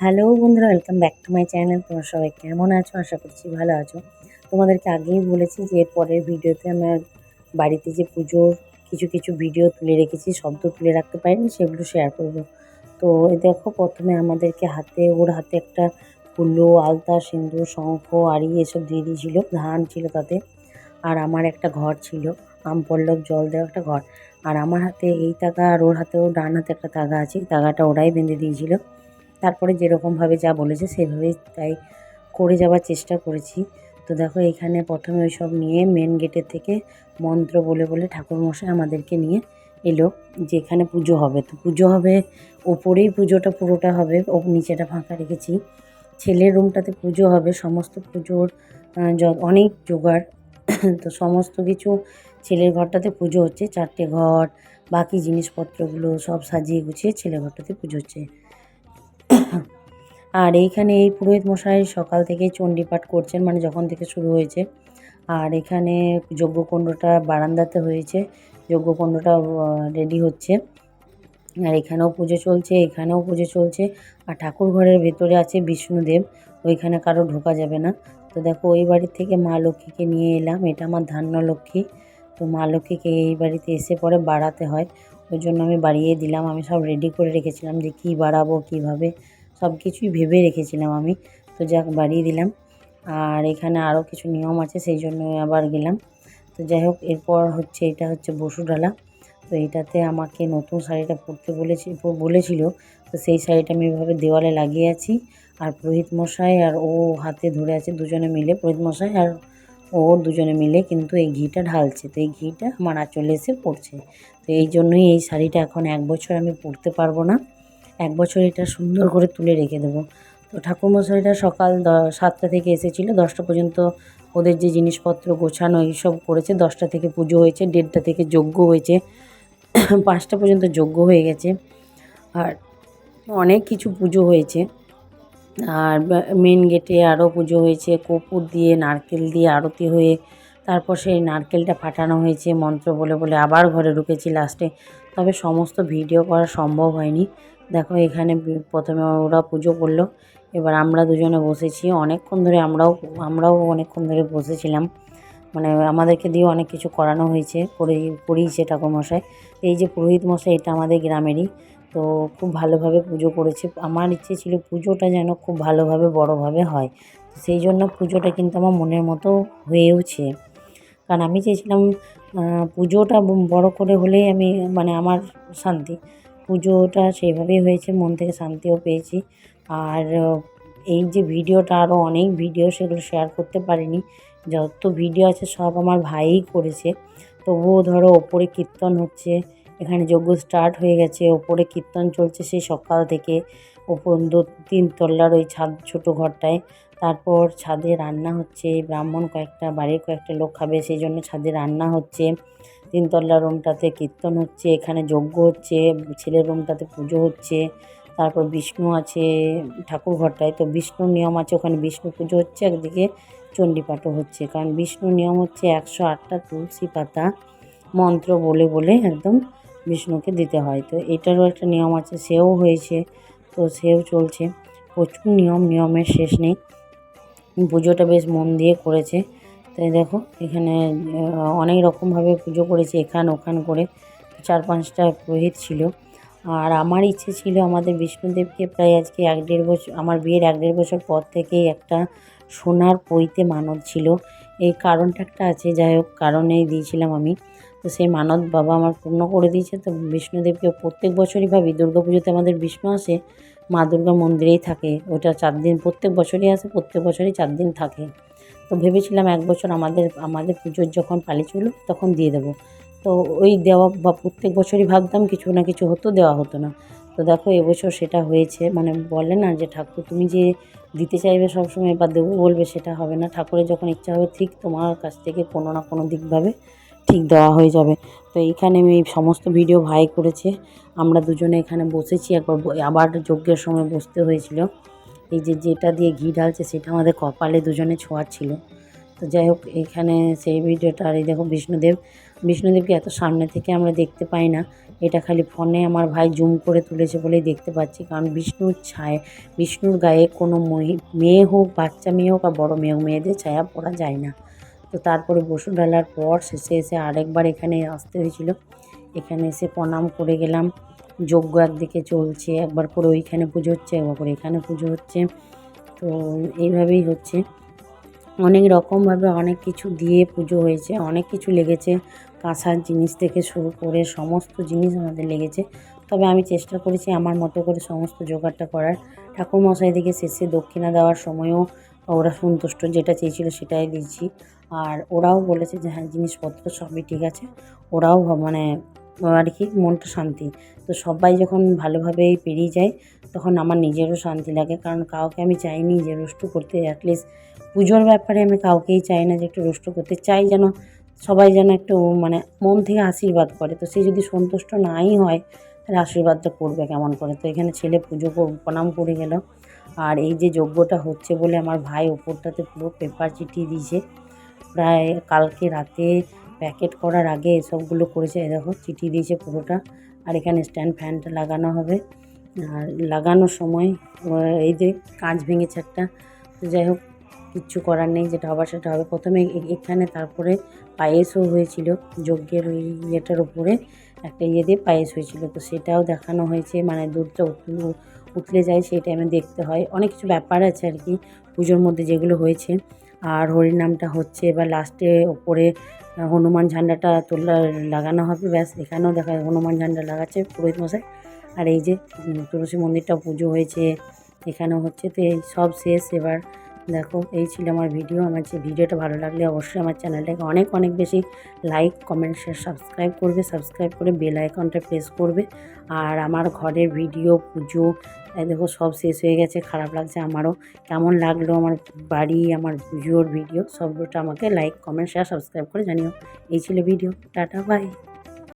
Hello বন্ধুরা welcome back to my channel তোমরা সবাই কেমন আছো? আশা করছি ভালো আছো। তোমাদেরকে আগেই বলেছি যে এর পরের ভিডিওতে আমার বাড়িতে যে পুজোর কিছু কিছু ভিডিও তুলে রেখেছি, শব্দ তুলে রাখতে পারিনি, সেগুলো শেয়ার করব। তো দেখো, প্রথমে আমাদেরকে হাতে, ওর হাতে একটা কুলো, আলতা সিন্দুর শঙ্খ, আড়ি এসব দিয়ে দিয়েছিল। ধান ছিল তাতে। আর আমার একটা ঘর ছিল। আম, পল্লব, জল দেওয়া একটা ঘর। আর আমার হাতে এই তাগা আর ওর হাতেও ডান হাতে একটা তাগা আছে। তাগাটা ওরাই বেঁধে দিয়েছিল। তারপরে যেরকমভাবে যা বলেছে সেভাবেই তাই করে যাওয়ার চেষ্টা করেছি। তো দেখো, এখানে প্রথমে ওই সব নিয়ে মেন গেটের থেকে মন্ত্র বলে বলে ঠাকুরমশাই আমাদেরকে নিয়ে এলো যে এখানে পুজো হবে। তো পুজো হবে, ওপরেই পুজোটা পুরোটা হবে, ও নিচেটা ফাঁকা রেখেছি। ছেলের রুমটাতে পুজো হবে, সমস্ত পুজোর অনেক জোগাড়। তো সমস্ত কিছু ছেলের ঘরটাতে পুজো হচ্ছে, চারটে ঘর, বাকি জিনিসপত্রগুলো সব সাজিয়ে গুছিয়ে ছেলের ঘরটাতে পুজো হচ্ছে। আর এইখানে এই পুরোহিত মশাই সকাল থেকেই চণ্ডীপাঠ করছেন মানে যখন থেকে শুরু হয়েছে। আর এখানে যজ্ঞকুণ্ডটা বারান্দাতে হয়েছে, যজ্ঞকুণ্ডটা রেডি হচ্ছে। আর এখানেও পুজো চলছে, এখানেও পুজো চলছে। আর ঠাকুর ঘরের ভেতরে আছে বিষ্ণুদেব, ওইখানে কারও ঢোকা যাবে না। তো দেখো, ওই বাড়ির থেকে মা লক্ষ্মীকে নিয়ে এলাম, এটা আমার ধান্য লক্ষ্মী। তো মা লক্ষ্মীকে এই বাড়িতে এসে পরে বাড়াতে হয়। ওই জন্য আমি বাড়িয়ে দিলাম। আমি সব রেডি করে রেখেছিলাম যে কী বাড়াবো, কীভাবে। সব কিছুই ভেবে রেখেছিলাম আমি। তো যাক, বাড়িয়ে দিলাম। আর এখানে আরও কিছু নিয়ম আছে, সেই জন্য আবার গেলাম। তো যাই হোক, এরপর হচ্ছে, এটা হচ্ছে বসুডালা তো এটাতে আমাকে নতুন শাড়িটা পরতে বলেছি বলেছিল। তো সেই শাড়িটা আমি এভাবে দেওয়ালে লাগিয়ে আছি। আর পুরোহিত মশাই আর ও হাতে ধরে আছে, দুজনে মিলে, পুরোহিত মশাই আর ও দুজনে মিলে কিন্তু এই ঘিটা ঢালছে। তো এই ঘিটা আমার আঁচলে এসে পড়ছে। তো এই জন্যই এই শাড়িটা এখন এক বছর আমি পরতে পারব না। এক বছর এটা সুন্দর করে তুলে রেখে দেবো। তো ঠাকুরমশাইটা সকাল সাতটা থেকে এসেছিল। দশটা পর্যন্ত ওদের যে জিনিসপত্র গোছানো এইসব করেছে। দশটা থেকে পুজো হয়েছে, দেড়টা থেকে যজ্ঞ হয়েছে। পাঁচটা পর্যন্ত যজ্ঞ হয়ে গেছে। আর অনেক কিছু পুজো হয়েছে। আর মেন গেটে আরও পুজো হয়েছে, কর্পূর দিয়ে, নারকেল দিয়ে আরতি হয়ে, তারপর সেই নারকেলটা ফাটানো হয়েছে, মন্ত্র বলে বলে আবার ঘরে ঢুকেছি লাস্টে তবে সমস্ত ভিডিও করা সম্ভব হয়নি। দেখো এখানে প্রথমে ওরা পুজো করল, এবার আমরা দুজনে বসেছি। অনেকক্ষণ ধরে আমরাও আমরাও অনেকক্ষণ ধরে বসেছিলাম। মানে আমাদেরকে দিয়ে অনেক কিছু করানো হয়েছে, করে, করিয়েছে ঠাকুরমশাই। এই যে পুরোহিত মশাই, এটা আমাদের গ্রামেরই। তো খুব ভালোভাবে পুজো করেছে। আমার ইচ্ছে ছিল পুজোটা যেন খুব ভালোভাবে, বড়োভাবে হয়। সেই জন্য পুজোটা কিন্তু আমার মনের মতো হয়েওছে। কারণ আমি চেয়েছিলাম পুজোটা বড় করে হলেই আমি মানে আমার শান্তি। পুজোটা সেইভাবেই হয়েছে, মন থেকে শান্তিও পেয়েছি। আর এই যে ভিডিওটা, আরও অনেক ভিডিও সেগুলো শেয়ার করতে পারিনি। যত ভিডিও আছে সব আমার ভাইই করেছে। তবুও ধরো ওপরে কীর্তন হচ্ছে এখানে যজ্ঞ স্টার্ট হয়ে গেছে, ওপরে কীর্তন চলছে সেই সকাল থেকে। ওপর দু- তিন তল্লার ওই ছাদ, ছোটো ঘরটায়। তারপর ছাদে রান্না হচ্ছে, ব্রাহ্মণ কয়েকটা, বাড়ির কয়েকটা লোক খাবে, সেই জন্য ছাদে রান্না হচ্ছে। তিনতলা রুমটাতে কীর্তন হচ্ছে, এখানে যজ্ঞ হচ্ছে, ছেলের রুমটাতে পুজো হচ্ছে। তারপর বিষ্ণু আছে ঠাকুর ঘরটায়, তো বিষ্ণুর নিয়ম আছে, ওখানে বিষ্ণু পুজো হচ্ছে, একদিকে চণ্ডীপাঠও হচ্ছে। কারণ বিষ্ণুর নিয়ম হচ্ছে একশো আটটা তুলসী পাতা, মন্ত্র বলে বলে একদম বিষ্ণুকে দিতে হয়। তো এটারও একটা নিয়ম আছে, সেও হয়েছে, তো সেও চলছে। প্রচুর নিয়ম, নিয়মের শেষ নেই। পুজোটা বেশ মন দিয়ে করেছে। তাই দেখো, এখানে অনেক রকমভাবে পুজো করেছে এখান ওখান করে। চার পাঁচটা পুরোহিত ছিল। আর আমার ইচ্ছে ছিল আমাদের বিষ্ণুদেবকে প্রায় আজকে এক দেড় বছর আমার বিয়ের এক দেড় বছর পর থেকেই একটা সোনার পইতে মানত ছিল। এই কারণটা একটা আছে, যাই হোক, কারণেই দিয়েছিলাম আমি। তো সেই মানত বাবা আমার পূর্ণ করে দিয়েছে। তো বিষ্ণুদেবকে প্রত্যেক বছরই ভাবি, দুর্গা পুজোতে আমাদের বিষ্ণু আসে, মা দুর্গা মন্দিরেই থাকে। ওটা চার দিন, প্রত্যেক বছরই আসে, প্রত্যেক বছরই চার দিন থাকে। তো ভেবেছিলাম এক বছর আমাদের আমাদের পুজোর যখন পালি ছিল তখন দিয়ে দেবো। তো ওই দেওয়া বা প্রত্যেক বছরই ভাবতাম কিছু না কিছু হতো, দেওয়া হতো না। তো দেখো এবছর সেটা হয়েছে। মানে বলে না যে, ঠাকুর, তুমি যে দিতে চাইবে সবসময় বা দেবো বলবে, সেটা হবে না। ঠাকুরের যখন ইচ্ছা হবে ঠিক তোমার কাছ থেকে কোনো না কোনো দিকভাবে ঠিক দেওয়া হয়ে যাবে। তো এইখানে আমি সমস্ত ভিডিও ভাই করেছে। আমরা দুজনে এখানে বসেছি, একবার আবার যজ্ঞের সময় বসতে হয়েছিল। এই যে যেটা দিয়ে ঘি ঢালছে, সেটা আমাদের কপালে দুজনে ছোঁয়াচ্ছিল তো যাই হোক, এখানে সেই ভিডিওটা, আর এই দেখো বিষ্ণুদেব। বিষ্ণুদেবকে এত সামনে থেকে আমরা দেখতে পাই না। এটা খালি ফোনে আমার ভাই জুম করে তুলেছে বলেই দেখতে পাচ্ছি। কারণ বিষ্ণুর ছায়, বিষ্ণুর গায়ে কোনো মহি- মেয়ে হোক, বাচ্চা মেয়ে হোক আর বড় মেয়ে হোক, মেয়েদের ছায়া পড়া যায় না। তো তারপরে বসুন ডালার পর শেষে এসে আরেকবার এখানে আসতে হয়েছিল। এখানে এসে প্রণাম করে গেলাম। যজ্ঞ একদিকে চলছে, একবার করে ওইখানে পুজো হচ্ছে, একবার করে এখানে পুজো হচ্ছে। তো এইভাবেই হচ্ছে। অনেক রকমভাবে অনেক কিছু দিয়ে পুজো হয়েছে, অনেক কিছু লেগেছে। কাঁসার জিনিস থেকে শুরু করে সমস্ত জিনিস আমাদের লেগেছে। তবে আমি চেষ্টা করেছি আমার মতো করে সমস্ত জোগাড়টা করার। ঠাকুরমশাই দিকে শেষে দক্ষিণা দেওয়ার সময়ও ওরা সন্তুষ্ট, যেটা চেয়েছিল সেটাই দিয়েছি। আর ওরাও বলেছে যে হ্যাঁ জিনিসপত্র সবই ঠিক আছে। ওরাও মানে আর কি, মনটা শান্তি। তো সবাই যখন ভালোভাবেই পেরিয়ে যায়, তখন আমার নিজেরও শান্তি লাগে। কারণ কাউকে আমি চাইনি যে রুষ্টু করতে অ্যাটলিস্ট পুজোর ব্যাপারে আমি কাউকেই চাই না যে একটু রুষ্ট করতে। চাই যেন সবাই যেন একটু মানে মন থেকে আশীর্বাদ করে। তো সে যদি সন্তুষ্ট নাই হয়, তাহলে আশীর্বাদটা করবে কেমন করে? তো এখানে ছেলে পুজো প্রণাম করে গেল। আর এই যে যজ্ঞটা হচ্ছে বলে আমার ভাই ওপরটাতে পুরো পেপার চিঠিয়ে দিয়েছে। প্রায় কালকে রাতে প্যাকেট করার আগে এসবগুলো করেছে। দেখো, চিঠি দিয়েছে পুরোটা। আর এখানে স্ট্যান্ড ফ্যানটা লাগানো হবে। আর লাগানোর সময় এই যে কাঁচ ভেঙেছে একটা। তো যাই হোক, কিচ্ছু করার নেই, যেটা হবার সেটা হবে। প্রথমে এখানে তারপরে পায়েসও হয়েছিল। যজ্ঞের ওই ইয়েটার উপরে একটা ইয়ে দিয়ে পায়েস হয়েছিল। তো সেটাও দেখানো হয়েছে। মানে দুধটা উতলে যায় সেই টাইমে দেখতে হয়। অনেক কিছু ব্যাপার আছে আর কি, পুজোর মধ্যে যেগুলো হয়েছে। আর হরিনামটা হচ্ছে, এবার লাস্টে ওপরে হনুমান ঝান্ডাটা তোলা, লাগানো হবে, ব্যাস, এখানেও দেখা হনুমান ঝান্ডা লাগাচ্ছে পুরোহিত মশাই। আর এই যে তুলসী মন্দিরটা পুজো হয়েছে, এখানেও হচ্ছে, তো এই সব শেষ। এবার দেখো, এই ছিল আমার ভিডিও আমার যে ভিডিওটা ভালো লাগলে অবশ্যই আমার চ্যানেলটাকে অনেক অনেক বেশি লাইক কমেন্ট শেয়ার সাবস্ক্রাইব করবে। সাবস্ক্রাইব করে বেল আইকনটা প্রেস করবে। আর আমার ঘরের ভিডিও পুজো দেখো, সব শেষ হয়ে গেছে। খারাপ লাগছে আমারও। কেমন লাগল আমার বাড়ি, আমার পুজোর ভিডিও সবটা আমাকে লাইক কমেন্ট শেয়ার সাবস্ক্রাইব করে জানিও। এই ছিল ভিডিও টাটা বাই